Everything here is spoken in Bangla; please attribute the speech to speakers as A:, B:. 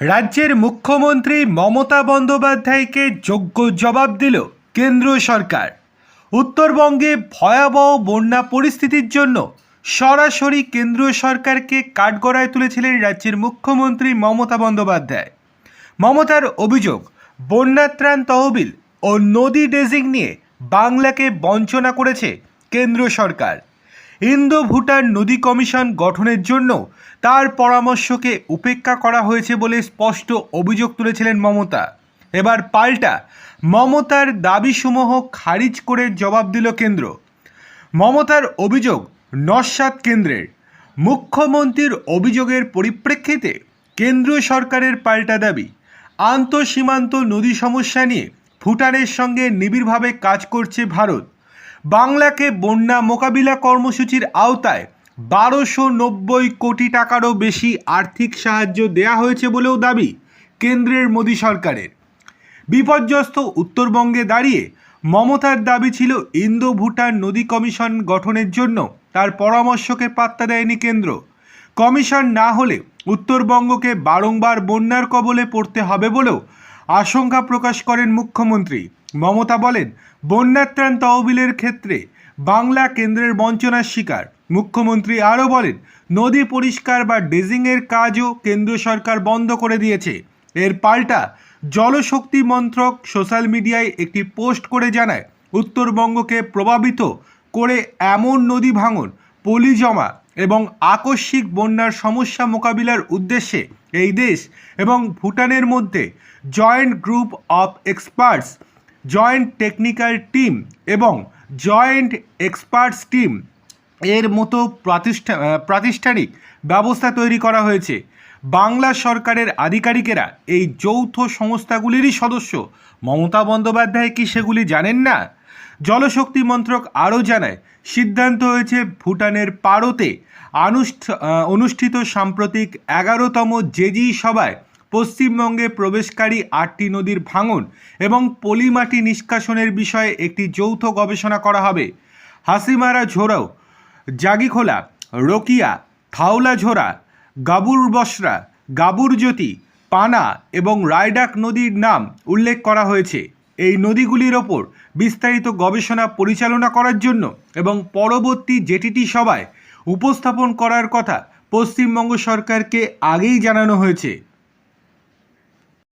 A: রাজ্যের মুখ্যমন্ত্রী মমতা বন্দ্যোপাধ্যায়কে যোগ্য জবাব দিল কেন্দ্র সরকার। উত্তরবঙ্গে ভয়াবহ বন্যা পরিস্থিতির জন্য সরাসরি কেন্দ্রীয় সরকারকে কাঠগড়ায় তুলেছিলেন রাজ্যের মুখ্যমন্ত্রী মমতা বন্দ্যোপাধ্যায়। মমতার অভিযোগ, বন্যাত্রাণ তহবিল ও নদী ডেজিং নিয়ে বাংলাকে বঞ্চনা করেছে কেন্দ্র সরকার। ইন্দো ভুটান নদী কমিশন গঠনের জন্য তার পরামর্শকে উপেক্ষা করা হয়েছে বলে স্পষ্ট অভিযোগ তুলেছিলেন মমতা। এবার পাল্টা মমতার দাবিসমূহ খারিজ করে জবাব দিল কেন্দ্র। মমতার অভিযোগ নস্বাত কেন্দ্রের। মুখ্যমন্ত্রীর অভিযোগের পরিপ্রেক্ষিতে কেন্দ্রীয় সরকারের পাল্টা দাবি, আন্তঃসীমান্ত নদী সমস্যা নিয়ে ভুটানের সঙ্গে নিবিড়ভাবে কাজ করছে ভারত। বাংলাকে বন্যা মোকাবিলা কর্মসূচির আওতায় বারোশো নব্বই কোটি টাকারও বেশি আর্থিক সাহায্য দেয়া হয়েছে বলেও দাবি কেন্দ্রের মোদী সরকারের। বিপর্যস্ত উত্তরবঙ্গে দাঁড়িয়ে মমতার দাবি ছিল ইন্দো ভুটান নদী কমিশন গঠনের জন্য। তার পরামর্শকে পাত্তা দেয়নি কেন্দ্র। কমিশন না হলে উত্তরবঙ্গকে বারংবার বন্যার কবলে পড়তে হবে বলেও আশঙ্কা প্রকাশ করেন মুখ্যমন্ত্রী। মমতা বলেন, বন্যাত্রাণ তহবিলের ক্ষেত্রে বাংলা কেন্দ্রের বঞ্চনার শিকার। মুখ্যমন্ত্রী আরও বলেন, নদী পরিষ্কার বা ডেজিংয়ের কাজও কেন্দ্র সরকার বন্ধ করে দিয়েছে। এর পাল্টা জলশক্তি মন্ত্রক সোশ্যাল মিডিয়ায় একটি পোস্ট করে জানায়, উত্তরবঙ্গকে প্রভাবিত করে এমন নদী ভাঙন, পলি জমা এবং আকস্মিক বন্যার সমস্যা মোকাবিলার উদ্দেশ্যে এই দেশ এবং ভুটানের মধ্যে joint group of experts, joint technical team এবং জয়েন্ট এক্সপার্টস টিম এর মতো প্রাতিষ্ঠা প্রাতিষ্ঠানিক ব্যবস্থা তৈরি করা হয়েছে। বাংলা সরকারের আধিকারিকেরা এই যৌথ সংস্থাগুলিরই সদস্য। মমতা বন্দ্যোপাধ্যায় কি সেগুলি জানেন না? জলশক্তি মন্ত্রক আরও জানায়, সিদ্ধান্ত হয়েছে ভুটানের পারতে অনুষ্ঠিত সাম্প্রতিক এগারোতম জেজি সভায় পশ্চিমবঙ্গে প্রবেশকারী আটটি নদীর ভাঙন এবং পলিমাটি নিষ্কাশনের বিষয়ে একটি যৌথ গবেষণা করা হবে। হাসিমারা ঝোড়াও জাগিখোলা, রকিয়া থাওলাঝোড়া গাবুর বসরা গাবুর জ্যোতি পানা এবং রায়ডাক নদীর নাম উল্লেখ করা হয়েছে। এই নদীগুলির ওপর বিস্তারিত গবেষণা পরিচালনা করার জন্য এবং পরবর্তী জেটিটি সভায় উপস্থাপন করার কথা পশ্চিমবঙ্গ সরকারকে আগেই জানানো হয়েছে।